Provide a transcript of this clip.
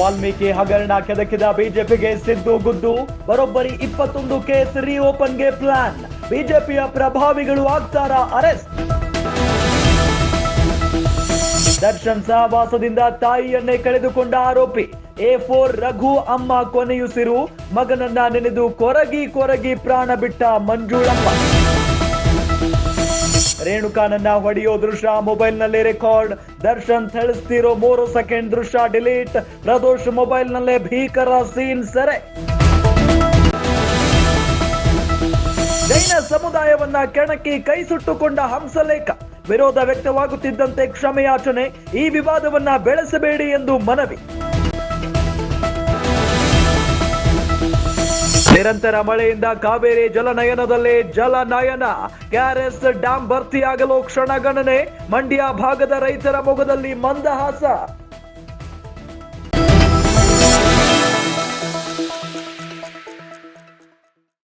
ವಾಲ್ಮೀಕಿ ಹಗರಣ ಕೆದಕಿದ ಬಿಜೆಪಿಗೆ ಸಿದ್ದು ಗುದ್ದು. ಬರೋಬ್ಬರಿ ಇಪ್ಪತ್ತೊಂದು ಕೇಸ್ ರಿಓಪನ್ಗೆ ಪ್ಲಾನ್. ಬಿಜೆಪಿಯ ಪ್ರಭಾವಿಗಳು ಆಗ್ತಾರ ಅರೆಸ್ಟ್? ದರ್ಶನ್ ಸಹವಾಸದಿಂದ ತಾಯಿಯನ್ನೇ ಕಳೆದುಕೊಂಡ ಆರೋಪಿ. ಎ ಫೋರ್ ರಘು ಅಮ್ಮ ಕೊನೆಯುಸಿರು. ಮಗನನ್ನ ನೆನೆದು ಕೊರಗಿ ಕೊರಗಿ ಪ್ರಾಣ ಬಿಟ್ಟ ಮಂಜುಳಮ್ಮ ರೇಣುಕಾನನ್ನ ಹೊಡೆಯೋ ದೃಶ್ಯ ಮೊಬೈಲ್ನಲ್ಲಿ ರೆಕಾರ್ಡ್. ದರ್ಶನ್ ಥಳಿಸ್ತಿರೋ ಮೂರು ಸೆಕೆಂಡ್ ದೃಶ್ಯ ಡಿಲೀಟ್. ಪ್ರದೋಷ್ ಮೊಬೈಲ್ನಲ್ಲೇ ಭೀಕರ ಸೀನ್ ಸೆರೆ. ಜೈನ ಸಮುದಾಯವನ್ನ ಕೆಣಕಿ ಕೈ ಸುಟ್ಟುಕೊಂಡ ಹಂಸಲೇಖ. ವಿರೋಧ ವ್ಯಕ್ತವಾಗುತ್ತಿದ್ದಂತೆ ಕ್ಷಮೆಯಾಚನೆ. ಈ ವಿವಾದವನ್ನ ಬೆಳೆಸಬೇಡಿ ಎಂದು ಮನವಿ. ನಿರಂತರ ಮಳೆಯಿಂದ ಕಾವೇರಿ ಜಲನಯನದಲ್ಲಿ ಜಲನಯನ. ಕ್ಯಾರೆಸ್ ಡ್ಯಾಂ ಭರ್ತಿಯಾಗಲು ಕ್ಷಣಗಣನೆ ಮಂಡ್ಯ ಭಾಗದ ರೈತರ ಮೊಗದಲ್ಲಿ ಮಂದಹಾಸ.